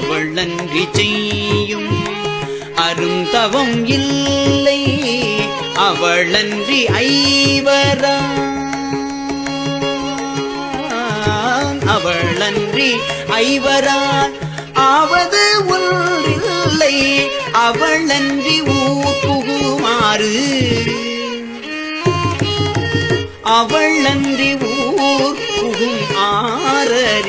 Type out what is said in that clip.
அவளன்றி செய்யும். அருந்தவம் இல்லை. அவளன்றி ஐவரா. அவளன்றி ஐவரான் ஆவது உள்ளில்லை அவளன்றி ஊக்குகுமாறு அவளன்றி ஊர் புகும் ஆறு